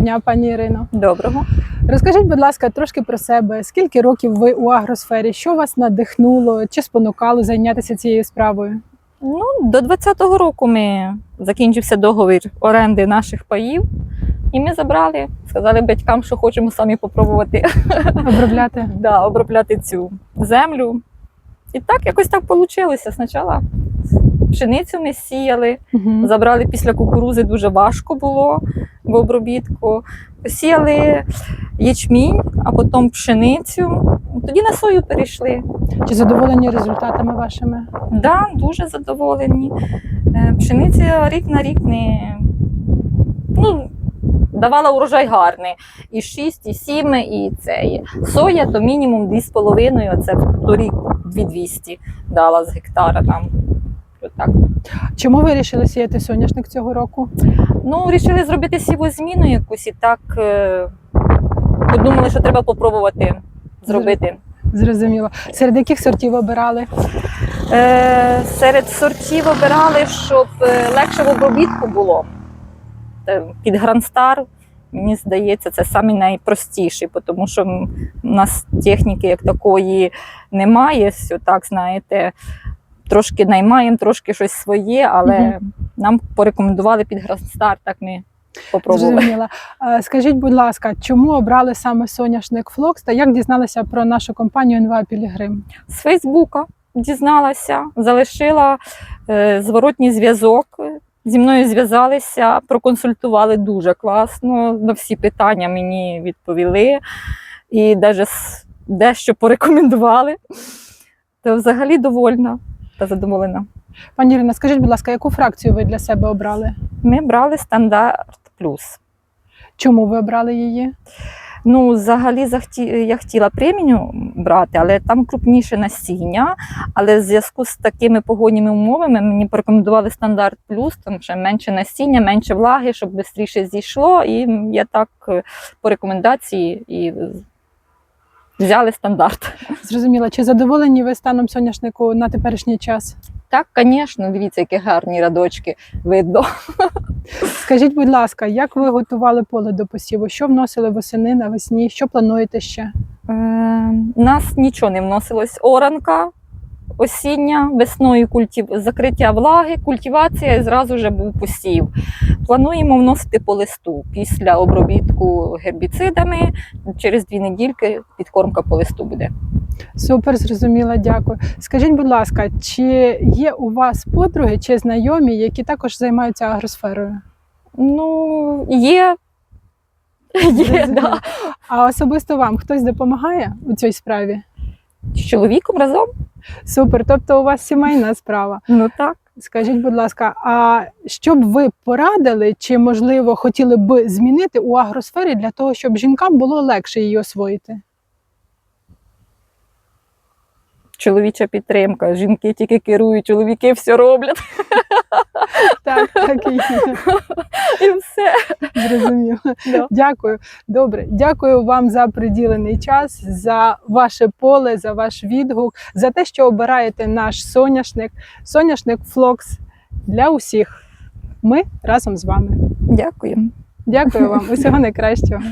дня, пані Ірино. Доброго. Розкажіть, будь ласка, трошки про себе. Скільки років ви у агросфері? Що вас надихнуло чи спонукало зайнятися цією справою? Ну, до 20-го року ми закінчився договір оренди наших паїв, і ми забрали, сказали батькам, що хочемо самі попробувати Обробляти? да, обробляти цю землю. І так якось так вийшло. Спочатку пшеницю ми сіяли, Угу. забрали після кукурузи дуже важко було в обробітку. Посіяли ячмінь, а потім пшеницю. Тоді на сою перейшли. Чи задоволені результатами вашими? Да, дуже задоволені. Е, Пшениця рік на рік не ну, давала урожай гарний. І 6, і 7, і це. І Соя то мінімум 2,5, це торік 2200 дала з гектара там. Отак. Чому ви вирішили сіяти соняшник цього року? Ну, вирішили зробити сівозміну якусь і так е, подумали, що треба попробувати зробити. Зрозуміло. Серед яких сортів обирали? Е, серед сортів обирали, щоб е, легше в обробітку було. Е, Під Грандстар, мені здається, це самий найпростіший, тому що у нас техніки як такої немає. Все так, знаєте, трошки наймаємо, трошки щось своє, але Мгм. Нам порекомендували під Грандстар, так ми попробували. Зрозуміла. Е, Скажіть, будь ласка, чому обрали саме соняшник Флокс та як дізналися про нашу компанію НВА Пілігрим? з Фейсбука дізналася, залишила е, зворотній зв'язок. Зі мною зв'язалися, проконсультували дуже класно. На всі питання мені відповіли і навіть дещо порекомендували. То взагалі довольна та задоволена. Пані Ірина, скажіть, будь ласка, яку фракцію ви для себе обрали? Ми брали стандарт плюс. Чому ви обрали її? Ну, взагалі захті... я хотіла премію брати, але там крупніше насіння. Але в зв'язку з такими погодніми умовами мені порекомендували стандарт плюс, там ще менше насіння, менше влаги, щоб швидше зійшло. І я так е, по рекомендації і взяли стандарт. Зрозуміла, чи задоволені ви станом соняшнику на теперішній час? Так, звісно, дивіться, які гарні рядочки видно. Скажіть, будь ласка, як ви готували поле до посіву? Що вносили восени навесні? Що плануєте ще? Е, нас нічого не вносилось. Оранка осіння, весною культив... закриття влаги, культивація і зразу вже був посів. Плануємо вносити по листу після обробітку гербіцидами. Через дві недільки підкормка по листу буде. Супер, зрозуміла, дякую. Скажіть, будь ласка, чи є у вас подруги чи знайомі, які також займаються агросферою? Ну, є. Є, да. А особисто вам хтось допомагає у цій справі? З чоловіком разом? Супер, тобто у вас сімейна справа. Ну так. Скажіть, будь ласка, а що б ви порадили, чи можливо хотіли б змінити у агросфері для того, щоб жінкам було легше її освоїти? Чоловіча підтримка. Жінки тільки керують, чоловіки все роблять Так, так і є. Да. Дякую. Добре, дякую вам за приділений час, за ваше поле, за ваш відгук, за те, що обираєте наш соняшник, соняшник Флокс для усіх. Ми разом з вами. Дякую. Дякую вам. Усього найкращого.